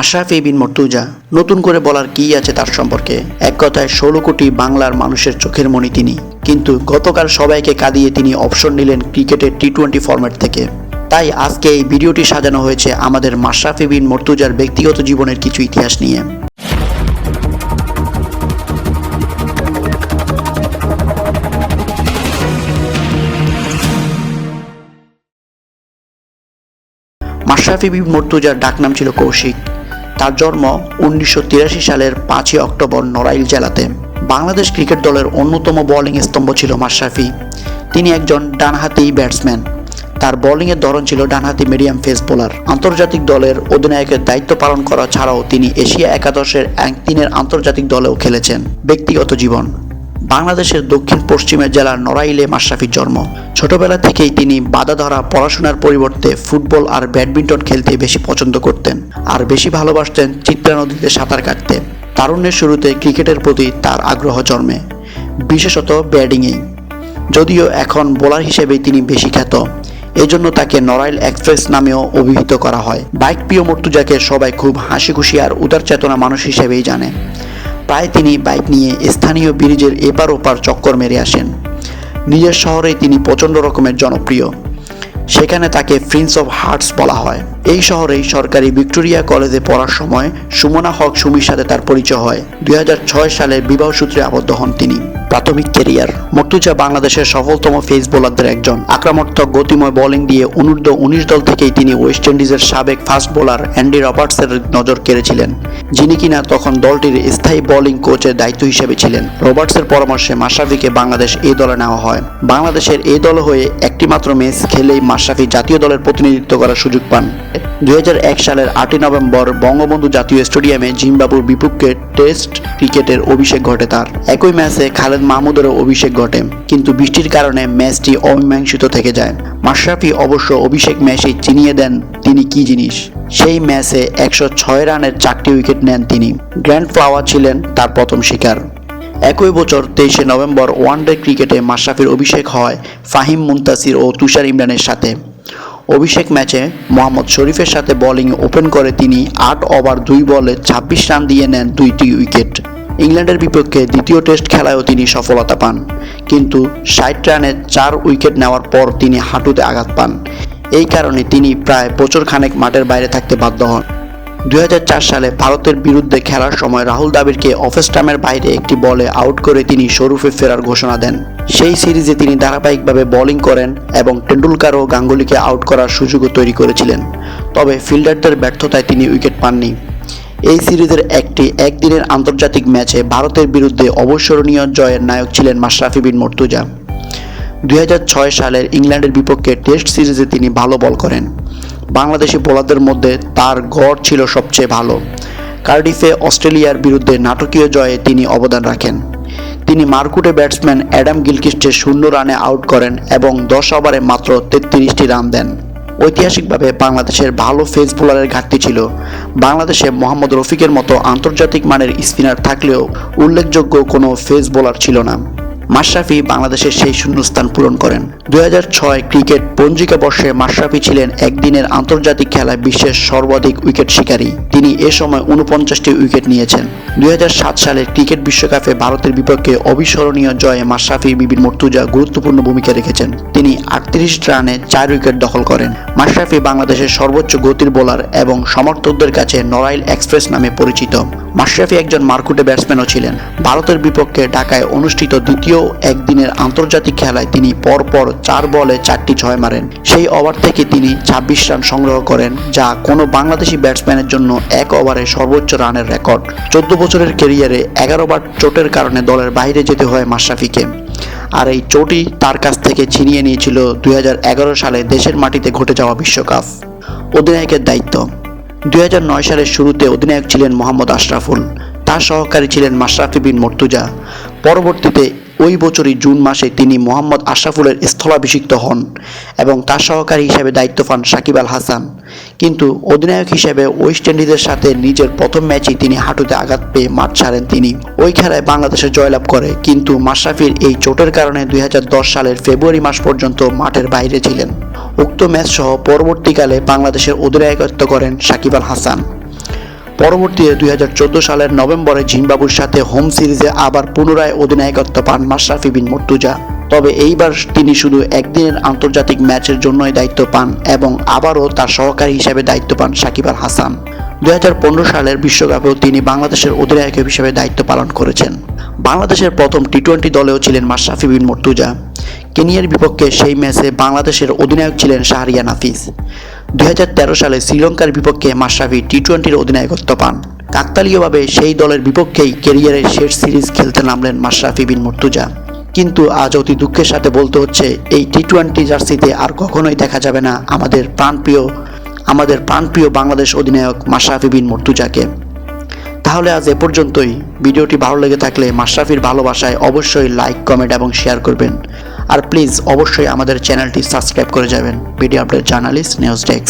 মাশরাফি বিন মর্তুজা, নতুন করে বলার কি আছে তার সম্পর্কে? এক কথায়, ষোলো কোটি বাংলার মানুষের চোখের মণি তিনি। কিন্তু গতকাল সবাইকে কাঁদিয়ে তিনি অপশন নিলেন ক্রিকেটের টি টোয়েন্টি ফরম্যাট থেকে। তাই আজকে এই ভিডিওটি সাজানো হয়েছে আমাদের মাশরাফি বিন মর্তুজার ব্যক্তিগত জীবনের কিছু ইতিহাস নিয়ে। মাশরাফি বিন মর্তুজার ডাকনাম ছিল কৌশিক। তার জন্ম উনিশশো তিরাশি সালের পাঁচই অক্টোবর নড়াইল জেলাতে। বাংলাদেশ ক্রিকেট দলের অন্যতম বোলিং স্তম্ভ ছিল মাশরাফি। তিনি একজন ডানহাতি ব্যাটসম্যান তার বোলিংয়ের ধরন ছিল ডানহাতি মিডিয়াম ফেস বোলার আন্তর্জাতিক দলের অধিনায়কের দায়িত্ব পালন করা ছাড়াও তিনি এশিয়া একাদশের এক একদিনের আন্তর্জাতিক দলেও খেলেছেন। ব্যক্তিগত জীবন। বাংলাদেশের দক্ষিণ পশ্চিমের জেলার নড়াইলে মাশরাফির জন্ম। ছোটবেলা থেকেই তিনি বাধা ধরা পড়াশোনার পরিবর্তে ফুটবল আর ব্যাডমিন্টন খেলতে বেশি পছন্দ করতেন আর বেশি ভালোবাসতেন চিত্রা নদীতে সাঁতার কাটতে। তারুণ্যের শুরুতে ক্রিকেটের প্রতি তার আগ্রহ জন্মে, বিশেষত ব্যাটিংয়েই। যদিও এখন বোলার হিসেবে তিনি বেশি খ্যাত, এজন্য তাকে নড়াইল এক্সপ্রেস নামেও অভিহিত করা হয়। বাইক প্রিয় মর্তুজাকে সবাই খুব হাসি খুশি আর উদার চেতনা মানুষ হিসেবেই জানে। প্রায় তিনি বাইক নিয়ে স্থানীয় ব্রিজের এপার ওপার চক্কর মেরে আসেন। নিজের শহরে তিনি প্রচণ্ড রকমের জনপ্রিয়। সেখানে তাকে প্রিন্স অফ হার্টস বলা হয়। এই শহরেই সরকারি ভিক্টোরিয়া কলেজে পড়ার সময় সুমনা হক সুমির সাথে তার পরিচয় হয়। দুই সালে বিবাহ সূত্রে আবদ্ধ হন তিনি। প্রাথমিক ক্যারিয়ার। মর্তুজা বাংলাদেশের সফলতম ফেস বোলারদের একজন। আক্রমণাত্মক গতিময় বোলিং দিয়ে অনূর্ধ্ব উনিশ দল থেকেই তিনি ওয়েস্ট ইন্ডিজের সাবেক ফাস্ট বোলার অ্যান্ডি রবার্টসের নজর কেড়েছিলেন। যিনি কিনা তখন দলটির স্থায়ী বোলিং কোচের দায়িত্ব হিসেবে ছিলেন। রবার্টসের পরামর্শে মাশরাফিকে বাংলাদেশ এই দলে নেওয়া হয়। বাংলাদেশের এই দল হয়ে একটিমাত্র ম্যাচ খেলেই মাশরাফি জাতীয় দলের প্রতিনিধিত্ব করার সুযোগ পান। দুই হাজার এক সালের আটই নভেম্বর বঙ্গবন্ধু জাতীয় স্টেডিয়ামে জিম্বাবুর বিপক্ষে টেস্ট ক্রিকেটের অভিষেক ঘটে তার। একই ম্যাচে খালেদ মাহমুদেরও অভিষেক ঘটে, কিন্তু বৃষ্টির কারণে ম্যাচটি অমীমাংসিত থেকে যায়। মাশরাফি অবশ্য অভিষেক ম্যাচে চিনিয়ে দেন তিনি কি জিনিস। সেই ম্যাচে একশো ছয় রানের চারটি উইকেট নেন তিনি। গ্র্যান্ড ফ্লাওয়ার ছিলেন তার প্রথম শিকার। একই বছর তেইশে নভেম্বর ওয়ানডে ক্রিকেটে মাশরাফির অভিষেক হয় ফাহিম মুন্তাসির ও তুষার ইমরানের সাথে। অভিষেক ম্যাচে মোহাম্মদ শরীফের সাথে বোলিং ওপেন করে তিনি আট ওভার দুই বলে ছাব্বিশ রান দিয়ে নেন দুইটি উইকেট ইংল্যান্ডের বিপক্ষে দ্বিতীয় টেস্ট খেলায়ও তিনি সফলতা পান, কিন্তু ষাট রানে চার উইকেট নেওয়ার পর তিনি হাঁটুতে আঘাত পান। এই কারণে তিনি প্রায় প্রচুর খানেক মাঠের বাইরে থাকতে বাধ্য হন। দুই হাজার চার সালে ভারতের বিরুদ্ধে খেলার সময় রাহুল দ্রাবিড়কে অফ স্টাম্পের বাইরে একটি বলে আউট করে তিনি শরুফে ফেরার ঘোষণা দেন। সেই সিরিজে তিনি ধারাবাহিকভাবে বোলিং করেন এবং টেন্ডুলকার ও গাঙ্গুলিকে আউট করার সুযোগও তৈরি করেছিলেন। তবে ফিল্ডারদের ব্যর্থতায় তিনি উইকেট পাননি। এই সিরিজের একটি একদিনের আন্তর্জাতিক ম্যাচে ভারতের বিরুদ্ধে অবসরণীয় জয়ের নায়ক ছিলেন মাশরাফি বিন মর্তুজা। দুই সালের ইংল্যান্ডের বিপক্ষে টেস্ট সিরিজে তিনি ভালো বল করেন। বাংলাদেশি বোলারদের মধ্যে তার গড় ছিল সবচেয়ে ভালো। কার্ডিফে অস্ট্রেলিয়ার বিরুদ্ধে নাটকীয় জয়ে তিনি অবদান রাখেন। তিনি মারকুটে ব্যাটসম্যান অ্যাডাম গিলকিস্টে শূন্য রানে আউট করেন এবং দশ ওভারে মাত্র তেত্রিশটি রান দেন। ঐতিহাসিকভাবে বাংলাদেশের ভালো ফেস বোলারের ঘাটতি ছিল। বাংলাদেশে মোহাম্মদ রফিকের মতো আন্তর্জাতিক মানের স্পিনার থাকলেও উল্লেখযোগ্য কোনো ফেস বোলার ছিল না। মাশরাফি বাংলাদেশের সেই শূন্যস্থান পূরণ করেন। দুই হাজার ছয় ক্রিকেট পঞ্জিকা বর্ষে মাশরাফি ছিলেন একদিনের আন্তর্জাতিক খেলায় বিশ্বের সর্বাধিক উইকেট শিকারী। তিনি এ সময় উনপঞ্চাশটি উইকেট নিয়েছেন। দুই হাজার সাত সালের ক্রিকেট বিশ্বকাপে ভারতের বিপক্ষে অবিস্মরণীয় জয়ে মাশরাফি বিবিন মর্তুজা গুরুত্বপূর্ণ ভূমিকা রেখেছেন। তিনি আটত্রিশ রানে চার উইকেট দখল করেন। মাশরাফি বাংলাদেশের সর্বোচ্চ গতির বোলার এবং সমর্থকদের কাছে নড়াইল এক্সপ্রেস নামে পরিচিত। মাশরাফি একজন মারকুটে ব্যাটসম্যানও ছিলেন। ভারতের বিপক্ষে ঢাকায় অনুষ্ঠিত দ্বিতীয় একদিনের আন্তর্জাতিক খেলায় তিনি পরপর চার বলে চারটি ছয় মারেন। সেই ওভার থেকে তিনি ছাব্বিশ রান সংগ্রহ করেন, যা কোনো বাংলাদেশি ব্যাটসম্যানের জন্য এক ওভারে সর্বোচ্চ রানের রেকর্ড। চোদ্দ বছরের ক্যারিয়ারে এগারো বার চোটের কারণে দলের বাইরে যেতে হয় মাশরাফিকে। আর এই চোটই তার কাছ থেকে ছিনিয়ে নিয়েছিল দুই হাজার এগারো সালে দেশের মাটিতে ঘটে যাওয়া বিশ্বকাপ। অধিনায়কের দায়িত্ব। দুই নয় সালের শুরুতে অধিনায়ক ছিলেন মোহাম্মদ আশরাফুল, তার সহকারী ছিলেন মাশরাফি বিন মর্তুজা। পরবর্তীতে ওই বছরই জুন মাসে তিনি মোহাম্মদ আশরাফুলের স্থলাভিষিক্ত হন এবং তার সহকারী হিসেবে দায়িত্ব পান সাকিব আল হাসান। কিন্তু অধিনায়ক হিসেবে ওয়েস্ট ইন্ডিজের সাথে নিজের প্রথম ম্যাচেই তিনি হাঁটুতে আঘাত পেয়ে মাঠ ছাড়েন তিনি। ওই খেলায় বাংলাদেশে জয়লাভ করে, কিন্তু মাশরাফির এই চোটের কারণে দুই হাজার দশ সালের ফেব্রুয়ারি মাস পর্যন্ত মাঠের বাইরে ছিলেন। উক্ত ম্যাচ সহ পরবর্তীকালে বাংলাদেশের অধিনায়কত্ব করেন সাকিব আল হাসান। পরবর্তীতে দুই হাজার চোদ্দ সালের নভেম্বরে জিম্বাবুর সাথে হোম সিরিজে আবার পুনরায় অধিনায়কত্ব পান মাশরাফি বিন মর্তুজা। তবে এইবার তিনি শুধু একদিনের আন্তর্জাতিক ম্যাচের জন্যই দায়িত্ব পান এবং আবারও তার সহকারী হিসেবে দায়িত্ব পান সাকিব আল হাসান। দুই হাজার পনেরো সালের বিশ্বকাপেও তিনি বাংলাদেশের অধিনায়ক হিসেবে দায়িত্ব পালন করেছেন। বাংলাদেশের প্রথম টি টোয়েন্টি দলেও ছিলেন মাশরাফি বিন মর্তুজা। কেনিয়ার বিপক্ষে সেই ম্যাচে বাংলাদেশের অধিনায়ক ছিলেন শাহরিয়া নাফিস। দুই সালে শ্রীলঙ্কার বিপক্ষে মাশরাফি টি টোয়েন্টির অধিনায়কত্ব পান। কাকতালীয়ভাবে সেই দলের বিপক্ষেই ক্যারিয়ারের শেষ সিরিজ খেলতে নামলেন মাশরাফি বিন মর্তুজা। কিন্তু আজ অতি দুঃখের সাথে বলতে হচ্ছে, এই টি টোয়েন্টি জার্সিতে আর কখনোই দেখা যাবে না আমাদের প্রাণপ্রিয় আমাদের প্রাণপ্রিয় বাংলাদেশ অধিনায়ক মাশরাফি বিন মর্তুজাকে। তাহলে আজ এ পর্যন্তই। ভিডিওটি ভালো লেগে থাকলে মাশরাফির ভালোবাসায় অবশ্যই লাইক কমেন্ট এবং শেয়ার করবেন। আর প্লিজ অবশ্যই আমাদের চ্যানেলটি সাবস্ক্রাইব করে যাবেন। Video update journalist news desk.